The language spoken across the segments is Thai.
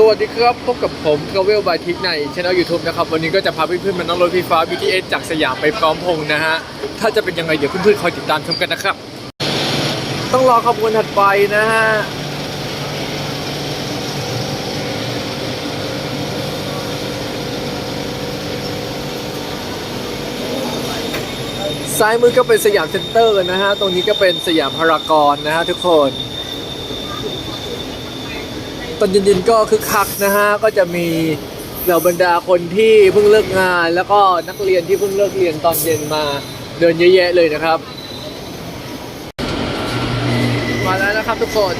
สวัสดีครับ พบกับผมกเวลบายทิกในช่องยูทูบนะครับ วันนี้ก็จะพาเพื่อนๆมานั่งรถไฟฟ้า BTS จากสยามไปพร้อมพงษ์นะฮะ ถ้าจะเป็นยังไง เดี๋ยวเพื่อนๆคอยติดตามชมกันนะครับ ต้องรอขบวนถัดไปนะฮะซ้ายมือก็เป็นสยามเซ็นเตอร์นะฮะ ตรงนี้ก็เป็นสยามพารากอนนะฮะทุกคน ตอนเย็นๆก็คึกคักนะฮะก็จะมีเหล่าบรรดาคนที่เพิ่งเลิกงาน แล้วก็นักเรียนที่เพิ่งเลิกเรียนตอนเย็นมาเดินเยอะแยะเลยนะครับ มาแล้วนะครับทุกคน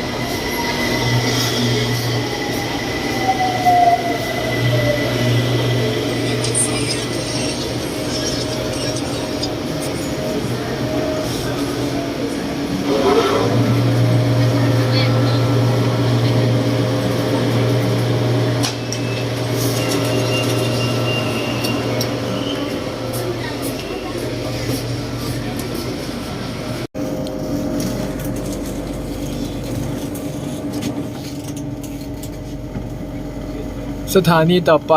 สถานีต่อไป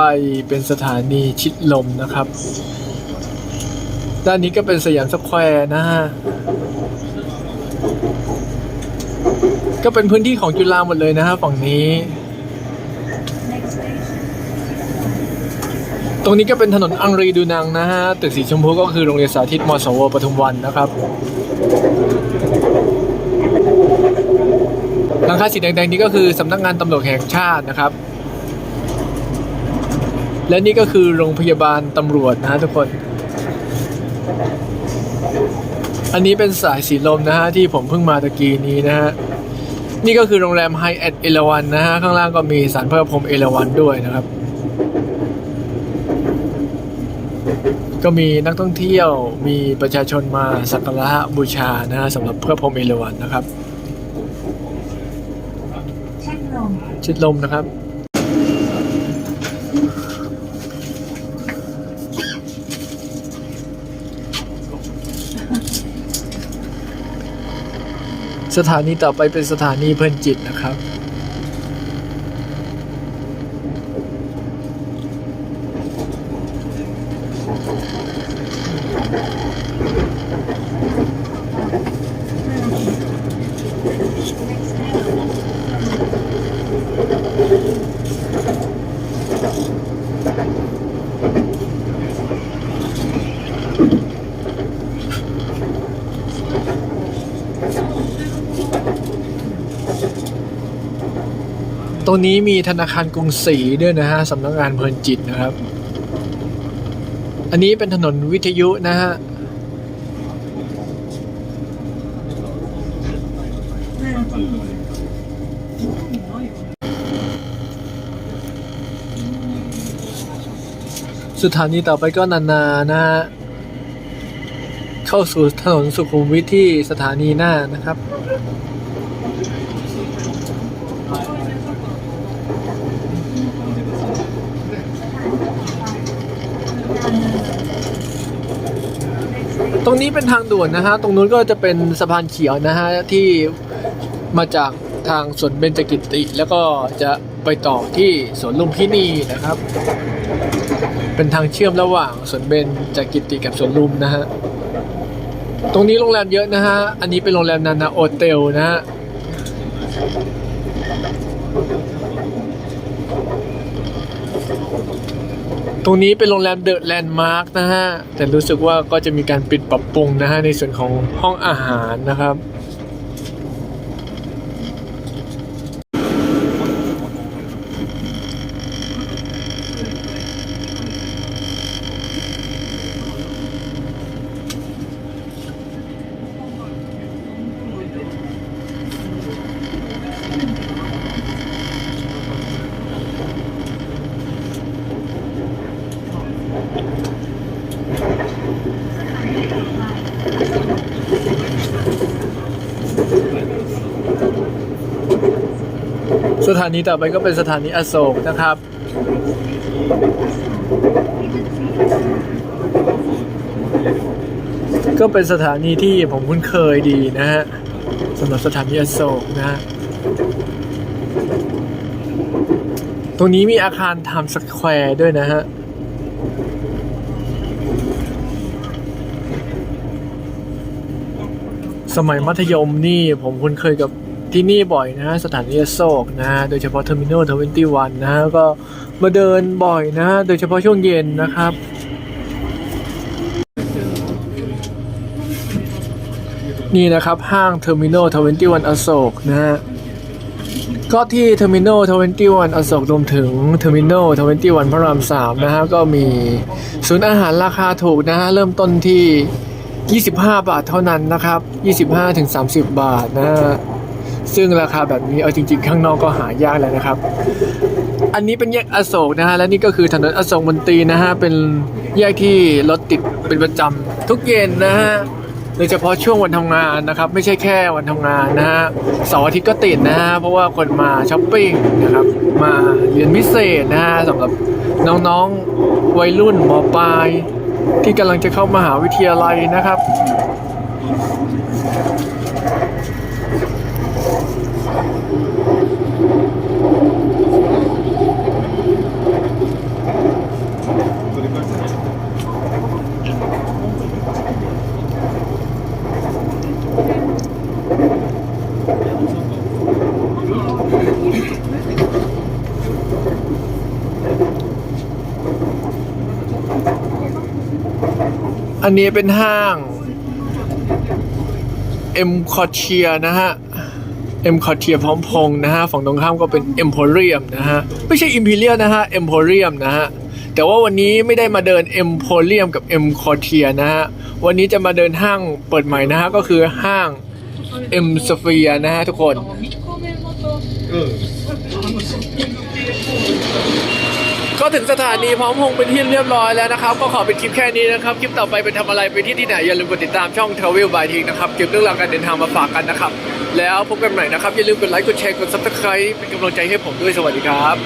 เป็นสถานีชิดลมนะครับ ด้านนี้ก็เป็นสยามสแควร์นะฮะ ก็เป็นพื้นที่ของจุฬาหมดเลยนะฮะฝั่งนี้ ตรงนี้ก็เป็นถนนอังรีดูนังนะฮะ ตึกสีชมพูก็คือโรงเรียนสาธิตมสวปทุมวันนะครับหลังคาสีแดงๆนี้ก็คือสำนักงานตำรวจแห่งชาตินะครับ และนี่ก็คือโรงพยาบาลตำรวจนะฮะทุกคน อันนี้เป็นสายสีลมนะฮะที่ผมเพิ่งมาตะกี้นี้นะฮะ นี่ก็คือโรงแรมไฮแอทเอราวันนะฮะ ข้างล่างก็มีสารพระพรหมเอราวันด้วยนะครับ ก็มีนักท่องเที่ยวมีประชาชนมาสักการะบูชานะฮะสำหรับพระพรหมเอราวันนะครับชิดลมนะครับ สถานีต่อไปเป็นสถานีเพลินจิตนะครับ ตรงนี้มีธนาคารกรุงศรีด้วยนะฮะสำนักงานเพลินจิตนะครับ อันนี้เป็นถนนวิทยุนะฮะสถานีต่อไปก็นานานะฮะเข้าสู่ถนนสุขุมวิทที่สถานีหน้านะครับ รงนี้เป็นทางด่วนนะฮะ ตรงนู้นก็จะเป็นสะพานเขียวนะฮะ ที่มาจากทางสวนเบญจกิติ แล้วก็จะไปต่อที่สวนลุมพินีนะครับ เป็นทางเชื่อมระหว่างสวนเบญจกิติกับสวนลุมนะฮะ ตรงนี้โรงแรมเยอะนะฮะ อันนี้เป็นโรงแรมนานาโอเทลนะฮะ รงนี้เป็นโรงแรมเดอะแลนด์มาร์กนะฮะ แต่รู้สึกว่าก็จะมีการปิดปรับปรุงนะฮะในส่วนของห้องอาหารนะครับ สถานีต่อไปก็เป็นสถานีอโศกนะครับ ก็เป็นสถานีที่ผมคุ้นเคยดีนะฮะสำหรับสถานีอโศกนะฮะตรงนี้มีอาคารไทม์สแควร์ด้วยนะฮะสมัยมัธยมนี่ผมคุ้นเคยกับ ที่นี่บ่อยนะสถานีอโศกนะโดยเฉพาะเทอร์มินอลทเวนตี้วันนะก็มาเดินบ่อยนะ โดยเฉพาะช่วงเย็นนะครับนี่นะครับห้างเทอร์มินอลทเวนตี้วันอโศกนะฮะก็ที่เทอร์มินอลทเวนตี้วันอโศกรวมถึงเทอร์มินอลทเวนตี้วันพระรามสามนะฮะก็มีศูนย์อาหารราคาถูกนะฮะเริ่มต้นที่ 25 บาทเท่านั้นนะครับ 25ถึง30 บาทนะฮะ ซึ่งราคาแบบนี้เอาจริง ๆ ข้างนอกก็หายากแล้วนะครับ อันนี้เป็นแยกอโศกนะฮะและนี่ก็คือถนนอโศกมนตรีนะฮะเป็นแยกที่รถติดเป็นประจำทุกเย็นนะฮะโดยเฉพาะช่วงวันทำงานนะครับ ไม่ใช่แค่วันทำงานนะฮะเสาร์อาทิตย์ก็ติดนะฮะเพราะว่าคนมาช้อปปิ้งนะครับมาเรียนพิเศษนะฮะสำหรับน้องๆวัยรุ่นมปลาย ที่กำลังจะเข้ามหาวิทยาลัยนะครับ อันนี้เป็นห้าง M c o r t i e r นะฮะ M c o r t i e r พร้อมพงนะฮะฝั่งตรงข้ามก็เป็น Emporium นะฮะ ไม่ใช่ Imperial นะฮะ Emporium นะฮะ แต่ว่าวันนี้ไม่ได้มาเดิน Emporium กับ M c o r t i e r นะฮะ วันนี้จะมาเดินห้างเปิดใหม่นะฮะ ก็คือห้าง M Sphere นะฮะทุกคน ถึงสถานีพร้อมพงเป็นที่เรียบร้อยแล้วนะครับ ก็ขอเป็นคลิปแค่นี้นะครับ คลิปต่อไปไปทำอะไรไปที่ที่ไหน อย่าลืมกดติดตามช่อง Travel by Tik นะครับเก็บเรื่องราวการเดินทางมาฝากกันนะครับ แล้วพบกันใหม่นะครับ อย่าลืมกดไลค์กดแชร์กด Subscribe เป็นกำลังใจให้ผมด้วยสวัสดีครับ